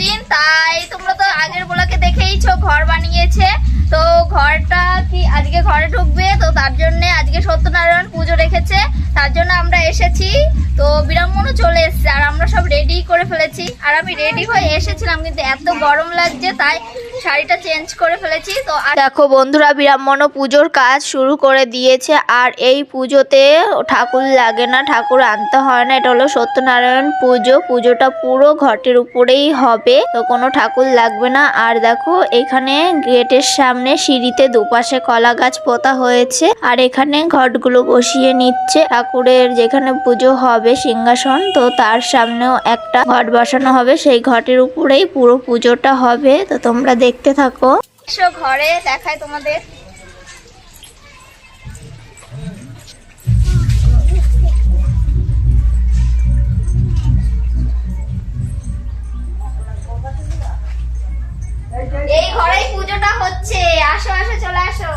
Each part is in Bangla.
দিন, তাই তোমরা তো আগের ব্লকে দেখেইছো, ঘর বানিয়েছে। তো ঘরটা কি আজকে ঘরে ঢুকবে? তো তার জন্য আজকে সত্যনারায়ণ পুজো রেখেছে। তার জন্য আমরা এসেছি। তো বিরামমনও চলে এসেছে, আর আমরা সব রেডি করে ফেলেছি। আর আমি রেডি হয়ে এসেছিলাম, কিন্তু এত গরম লাগছে, তাই শাড়িটা চেঞ্জ করে ফেলেছি, তো দেখো বন্ধুরা বিরামমনও পুজোর কাজ শুরু করে দিয়েছে, আর এই পুজোতে ঠাকুর লাগে না, ঠাকুর আনতে হয় না, এটা হলো সত্যনারায়ণ পুজো, পুজোটা পুরো ঘটের উপরেই হবে, তো কোনো ঠাকুর লাগবে না, আর দেখো এখানে গেটের সামনে সিঁড়িতে দুপাশে কলা গাছ পোতা হয়েছে, আর এখানে ঘটগুলো বসিয়ে নিচ্ছে, ঠাকুরের যেখানে পুজো হবে সিংহাসন, তো তার সামনেও একটা ঘট বসানো হবে, সেই ঘটের উপরেই পুরো পুজোটা হবে, তো তোমরা দেখতে থাকো। ঘরে দেখায় তোমাদের। এই ঘরেই পুজোটা হচ্ছে। আসো আসো চলে আসো।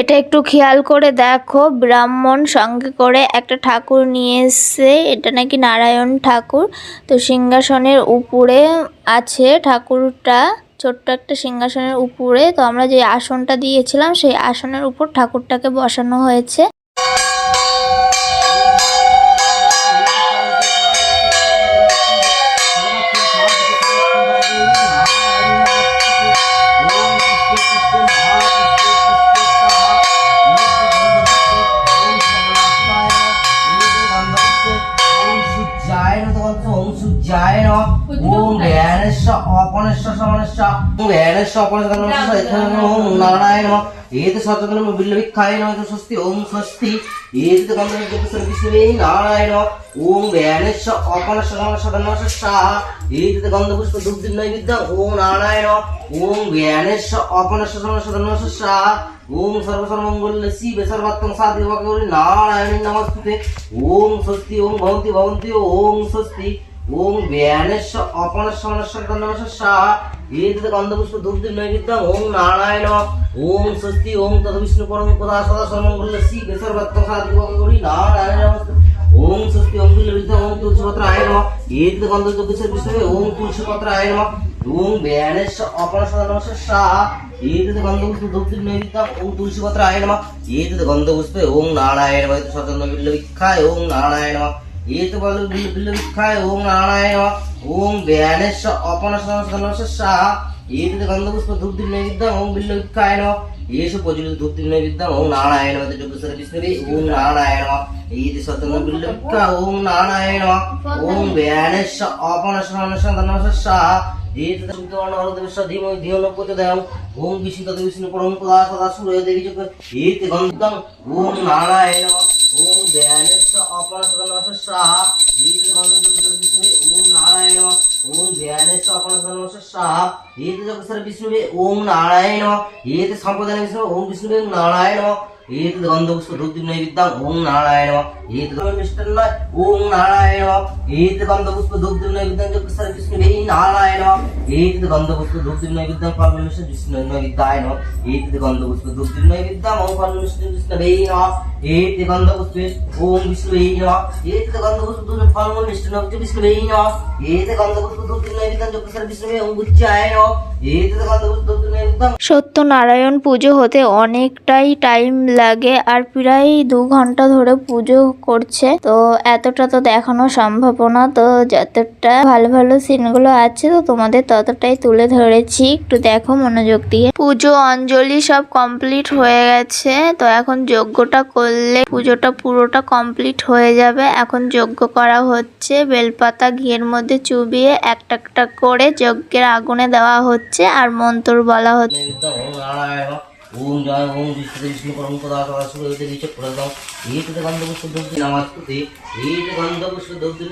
এটা একটু খেয়াল করে দেখো, ব্রাহ্মণ সঙ্গে করে একটা ঠাকুর নিয়ে এসছে এটা নাকি নারায়ণ ঠাকুর। তো সিংহাসনের উপরে আছে ঠাকুরটা, ছোট্ট একটা সিংহাসনের উপরে। তো আমরা যে আসনটা দিয়েছিলাম, সেই আসনের উপর ঠাকুরটাকে বসানো হয়েছে। ওম জ্ঞানেশ্ব অপনেশ্ব সমনেশ্ব ওম জ্ঞানেশ্ব অপনেশ্ব ওম নারায়ণ নমঃ ఏది సత్వగుణ బిల్లు విఖాయన స్వస్తి ఓం స్వస్తి ఏది గంధం జపసర విష్ణువే నారాయణ ఓం వ్యానశ అపన సగమ సదన సా ఏది గంధ పుష్ప దుగ్ధ నైవిద్య ఓం నారాయణ ఓం వ్యానశ అపన సగమ సదన సా ఓం సర్వ సర్వమంగళ శివ సర్వత్వం సాధి వగౌరి నారాయణ నమస్తే ఓం స్వస్తి ఓం భవంతి భవంతి ఓం స్వస్తి ওম ব্যানেশ অপনশনশন্দমশ সাহা ইরিন্দতে গন্ধপুষ্প দুগ্ধ নৈবেদ্যম ওম নারায়ণ, ওম স্বস্তি, ওম তদবিষ্ণু পরম পদা সদা সমঙ্গলসি বেসর্বত্ত সাধুং গৌরী নারায়ণ ওম স্বস্তি, ওম বিলবিদ্ধ ওম তুলসীপত্রায় নমঃ। ইরিন্দতে গন্ধপুষ্প দুগ্ধ বিষ্ণুবে ওম তুলসীপত্রায় নমঃ। ওম ব্যানেশ অপনশনশন্দমশ সাহা ইরিন্দতে গন্ধপুষ্প দুগ্ধ নৈবেদ্যম ওম তুলসীপত্রায় নমঃ। ইরিন্দতে গন্ধপুষ্পে ওম নারায়ণ বায়ু সদন বিল্লবিক্ষায় ওম নারায়ণ నైవిద్య ఓం తులసి పత్ర ఆయన నమ ఏది గంధ పుష్పే ఓం నారాయణ వైద్య స్వతంత్ర బిల్లు విఖాయ ఓం నారాయణ నమ ఏది బలు బిల్లు బిల్లు విఖాయ ఓం నారాయణ నమ ఓం వ్యానేశ అపన సదా నమస్త సా ఏది గంధపుష్ప ధూప్తి నైవిద్యం ఓం బిల్లు విక్కాయన ఏసు పొజులు ధూప్తి నైవిద్యం ఓం నారాయణ వద్ద జుగుసర విష్ణువే ఓం నారాయణ ఏది స్వతంత్ర బిల్లు విక్క ఓం నారాయణ ఓం వ్యానేశ ఆపన శ్రవణ సంతనమ సా ఏది సుతోణ వరద విశ్వ ధీమ ధీమన పోతదయం ఓం విష్ణు తద విష్ణు పరమ పదా సదా సూర్య దేవి జగ ఏది గంధం ఓం నారాయణ ఓం వ్యానేశ सदन श्राह ओम नारायण ओम जय सह एतदग्रसर विष्णुवे ॐ नारायण एतत् सम्प्रदाय विष्णु ॐ विष्णुवे नारायण एतद् गन्धपुष्प रुद्र नैवेद्यं ॐ नारायण एतद् मिष्टन्न ॐ नारायण एतद् गन्धपुष्प रुद्र नैवेद्यं जग्रसर विष्णुवे नारायण एतद् गन्धपुष्प रुद्र नैवेद्यं परमेश्वर विष्णु नैवेद्याय नमः एतद् गन्धपुष्प रुद्र नैवेद्यं ॐ परमेश्वर विष्णवे नमः एतद् गन्धपुष्प ॐ विष्णुवे नमः एतद् गन्धपुष्प रुद्र परमेश्वर विष्णु नैवेद्यं विष्णुवे नमः एतद् गन्धपुष्प रुद्र नैवेद्यं সত্যনারায়ণ পুজো হতে অনেকটাই টাইম লাগে আর প্রায় দু ঘণ্টা ধরে পুজো করছে। তো এতটা তো দেখানো সম্ভাবনা তো যতটা ভালো ভালো সিনগুলো আছে, তো তোমাদের ততটাই তুলে ধরেছি। একটু দেখো মনোযোগ দিয়ে। পুজো, অঞ্জলি সব কমপ্লিট হয়ে গেছে। তো এখন যজ্ঞটা করলে পুজোটা পুরোটা কমপ্লিট হয়ে যাবে। এখন যজ্ঞ করা হচ্ছে। বেলপাতা ঘিয়ের মধ্যে চুবিয়ে একটা একটা করে যজ্ঞের আগুনে দেওয়া হচ্ছে আর মন্তর বলা হচ্ছে। ওম ওম বিষ্ণু নিচে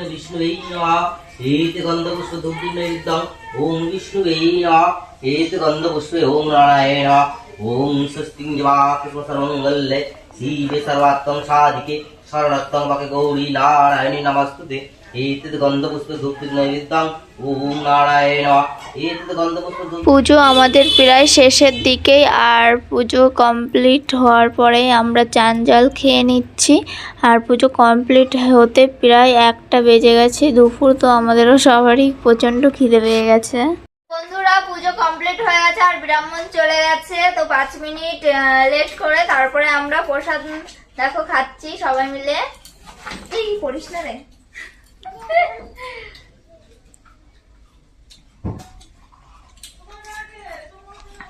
বিষ্ণু এই ওম বিষ্ণু ওম নারায়ণ ওম সর্বাত্ম সাধিকে শরণাত্ম বাকে গৌরী নারায়ণী নমস্তুতে পুজো আমাদের প্রায় শেষের দিকেই আর পুজো কমপ্লিট হওয়ার পরেই আমরা চান জল খেয়ে নিচ্ছি। আর পুজো কমপ্লিট হতে প্রায় একটা বেজে গেছে। দুপুর তো আমাদেরও সবারই প্রচণ্ড খিদে পেয়ে গেছে। বন্ধুরা পুজো কমপ্লিট হয়ে গেছে আর ব্রাহ্মণ চলে গেছে। তো পাঁচ মিনিট লেট করে তারপরে আমরা প্রসাদ দেখো খাচ্ছি সবাই মিলে। করিস না রে।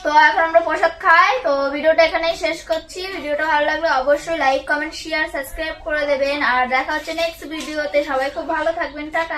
তো এখন আমরা প্রসাদ খাই। তো ভিডিওটা এখানেই শেষ করছি। ভিডিওটা ভালো লাগলে অবশ্যই লাইক কমেন্ট শেয়ার সাবস্ক্রাইব করে দেবেন। আর দেখা হচ্ছে নেক্সট ভিডিওতে সবাই খুব ভালো থাকবেন। টাটা।